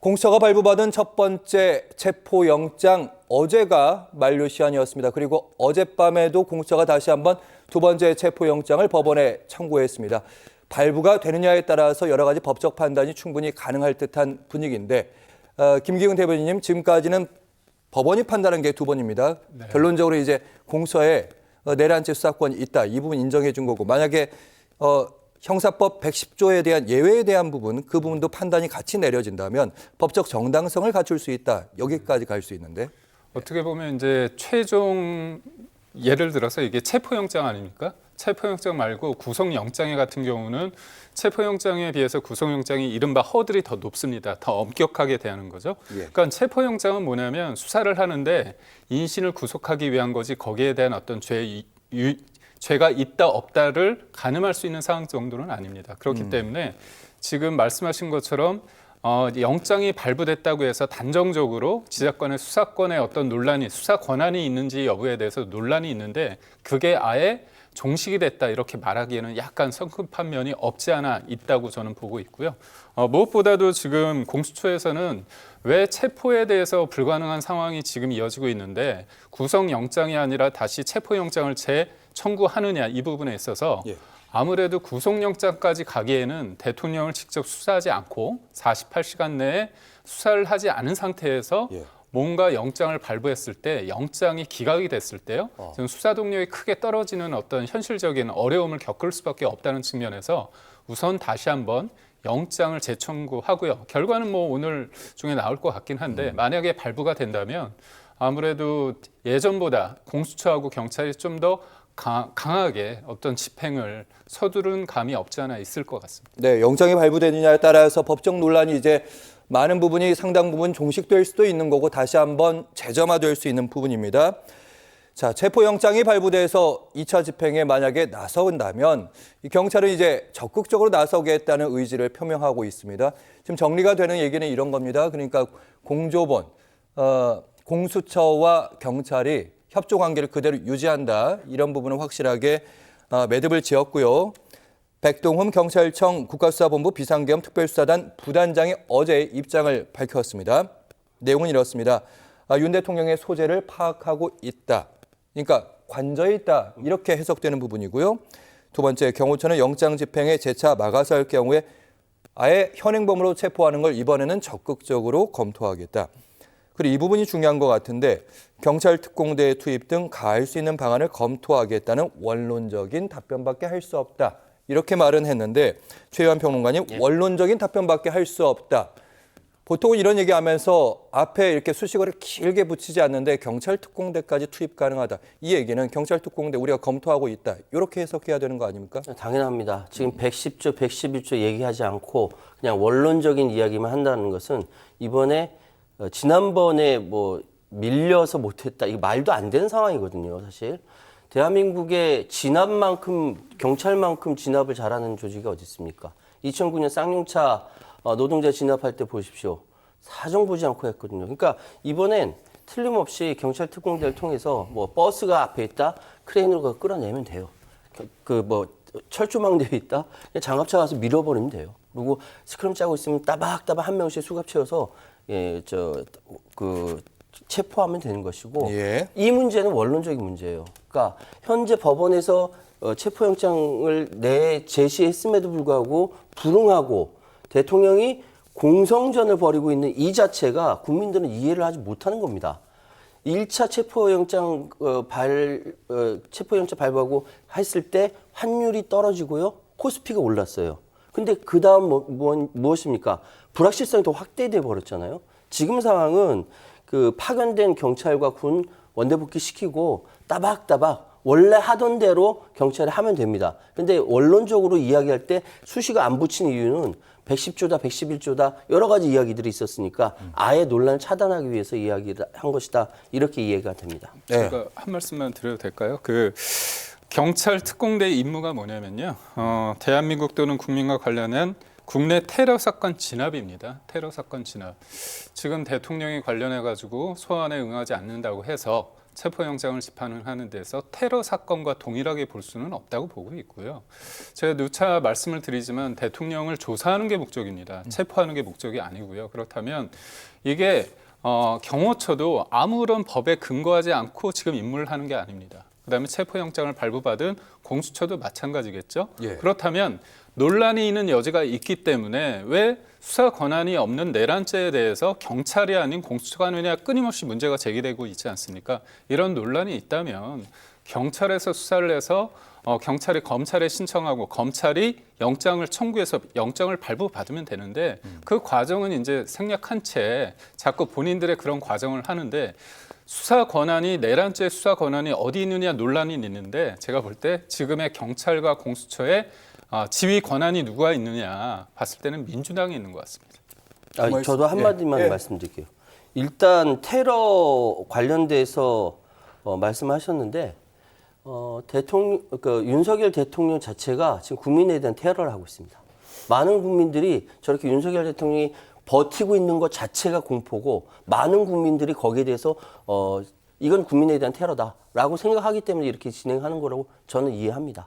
공수처가 발부받은 첫 번째 체포영장 어제가 만료 시한이었습니다. 그리고 어젯밤에도 공수처가 다시 한번 두 번째 체포영장을 법원에 청구했습니다. 발부가 되느냐에 따라서 여러 가지 법적 판단이 충분히 가능할 듯한 분위기인데 어, 김기훈 대변인님 지금까지는 법원이 판단한 게 두 번입니다. 결론적으로 이제 공수처에 어, 내란죄 수사권이 있다 이 부분 인정해 준 거고 만약에 어, 형사법 110조에 대한 예외에 대한 부분 그 부분도 판단이 같이 내려진다면 법적 정당성을 갖출 수 있다 여기까지 갈 수 있는데 어떻게 보면 이제 최종 예를 들어서 이게 체포영장 아닙니까? 체포영장 말고 구속영장에 같은 경우는 체포영장에 비해서 구속영장이 이른바 허들이 더 높습니다. 더 엄격하게 대하는 거죠. 예. 그러니까 체포영장은 뭐냐면 수사를 하는데 인신을 구속하기 위한 거지 거기에 대한 어떤 죄 이- 유- 죄가 있다 없다를 가늠할 수 있는 상황 정도는 아닙니다. 그렇기 때문에 지금 말씀하신 것처럼 어, 영장이 발부됐다고 해서 단정적으로 지자권의 수사권에 어떤 논란이 수사 권한이 있는지 여부에 대해서 논란이 있는데 그게 아예 종식이 됐다 이렇게 말하기에는 약간 성급한 면이 없지 않아 있다고 저는 보고 있고요. 어, 무엇보다도 지금 공수처에서는 왜 체포에 대해서 불가능한 상황이 지금 이어지고 있는데 구속영장이 아니라 다시 체포영장을 재 청구하느냐 이 부분에 있어서 예. 아무래도 구속영장까지 가기에는 대통령을 직접 수사하지 않고 48시간 내에 수사를 하지 않은 상태에서 예. 뭔가 영장을 발부했을 때 영장이 기각이 됐을 때요. 어. 지금 수사 동력이 크게 떨어지는 어떤 현실적인 어려움을 겪을 수밖에 없다는 측면에서 우선 다시 한번 영장을 재청구하고요. 결과는 뭐 오늘 중에 나올 것 같긴 한데 만약에 발부가 된다면 아무래도 예전보다 공수처하고 경찰이 좀 더 강하게 어떤 집행을 서두른 감이 없지 않아 있을 것 같습니다. 네 영장이 발부되느냐에 따라서 법적 논란이 이제 많은 부분이 상당 부분 종식될 수도 있는 거고 다시 한번 재점화될 수 있는 부분입니다. 자, 체포영장이 발부돼서 2차 집행에 만약에 이 경찰은 이제 적극적으로 나서겠다는 의지를 표명하고 있습니다. 지금 정리가 되는 얘기는 이런 겁니다. 그러니까 공조본, 어, 공수처와 경찰이 협조 관계를 그대로 유지한다. 이런 부분은 확실하게 어, 매듭을 지었고요. 백동흠 경찰청 국가수사본부 비상계엄 특별수사단 부단장이 어제 입장을 밝혔습니다. 내용은 이렇습니다. 아, 윤 대통령의 소재를 파악하고 있다. 그러니까 관저에 있다. 이렇게 해석되는 부분이고요. 두 번째, 경호처는 영장 집행에 재차 막아서 할 경우에 아예 현행범으로 체포하는 걸 이번에는 적극적으로 검토하겠다. 그리고 이 부분이 중요한 것 같은데 경찰 특공대 투입 등 가할 수 있는 방안을 검토하겠다는 원론적인 답변밖에 할 수 없다. 이렇게 말은 했는데 최유한 평론가님 원론적인 답변밖에 할 수 없다. 보통은 이런 얘기하면서 앞에 이렇게 수식어를 길게 붙이지 않는데 경찰 특공대까지 투입 가능하다. 이 얘기는 경찰 특공대 우리가 검토하고 있다. 이렇게 해석해야 되는 거 아닙니까? 당연합니다. 지금 110조, 111조 얘기하지 않고 그냥 원론적인 이야기만 한다는 것은 이번에 어, 지난번에 뭐 밀려서 못했다 이거 말도 안 되는 상황이거든요, 사실. 대한민국의 진압만큼 경찰만큼 진압을 잘하는 조직이 어디 있습니까? 2009년 쌍용차 어, 노동자 진압할 때 보십시오. 사정 보지 않고 했거든요. 그러니까 이번엔 틀림없이 경찰 특공대를 통해서 뭐 버스가 앞에 있다 크레인으로 끌어내면 돼요. 그 뭐 철조망대에 있다 그냥 장갑차 가서 밀어버리면 돼요. 그리고 스크럼 짜고 있으면 따박따박 한 명씩 수갑 채워서 예 저 그 체포하면 되는 것이고 예. 이 문제는 원론적인 문제예요. 그러니까 현재 법원에서 어, 체포영장을 내 제시했음에도 불구하고 불응하고 대통령이 공성전을 벌이고 있는 이 자체가 국민들은 이해를 하지 못하는 겁니다. 1차 체포영장 어, 발 어, 체포영장 발부하고 했을 때 환율이 떨어지고요. 코스피가 올랐어요. 근데 그 다음 뭐, 뭐, 무엇입니까? 불확실성이 더 확대돼 버렸잖아요. 지금 상황은 그 파견된 경찰과 군 원대복귀 시키고 따박따박 원래 하던 대로 경찰이 하면 됩니다. 근데 원론적으로 이야기할 때 수시가 안 붙인 이유는 110조다, 111조다 여러 가지 이야기들이 있었으니까 아예 논란을 차단하기 위해서 이야기를 한 것이다. 이렇게 이해가 됩니다. 네. 제가 한 말씀만 드려도 될까요? 그 경찰 특공대 임무가 뭐냐면요. 어, 대한민국 또는 국민과 관련한 국내 테러 사건 진압입니다. 테러 사건 진압. 지금 대통령이 관련해 가지고 소환에 응하지 않는다고 해서 체포영장을 집행하는 데서 테러 사건과 동일하게 볼 수는 없다고 보고 있고요. 제가 누차 말씀을 드리지만 대통령을 조사하는 게 목적입니다. 체포하는 게 목적이 아니고요. 그렇다면 이게 어, 경호처도 아무런 법에 근거하지 않고 지금 임무를 하는 게 아닙니다. 그다음에 체포영장을 발부받은 공수처도 마찬가지겠죠. 예. 그렇다면 논란이 있는 여지가 있기 때문에 왜 수사 권한이 없는 내란죄에 대해서 경찰이 아닌 공수처가 하느냐 끊임없이 문제가 제기되고 있지 않습니까? 이런 논란이 있다면 경찰에서 수사를 해서 어, 경찰이 검찰에 신청하고 검찰이 영장을 청구해서 영장을 발부받으면 되는데 그 과정은 이제 생략한 채 자꾸 본인들의 그런 과정을 하는데 수사 권한이 내란죄 수사 권한이 어디 있느냐 논란이 있는데 제가 볼 때 지금의 경찰과 공수처의 아, 지휘 권한이 누가 있느냐 봤을 때는 민주당이 있는 것 같습니다. 아, 저도 한마디만 예, 예. 말씀드릴게요. 일단 테러 관련돼서 어, 말씀하셨는데 어, 대통령, 그 윤석열 대통령 자체가 지금 국민에 대한 테러를 하고 있습니다. 많은 국민들이 저렇게 윤석열 대통령이 버티고 있는 것 자체가 공포고 많은 국민들이 거기에 대해서 어, 이건 국민에 대한 테러다라고 생각하기 때문에 이렇게 진행하는 거라고 저는 이해합니다.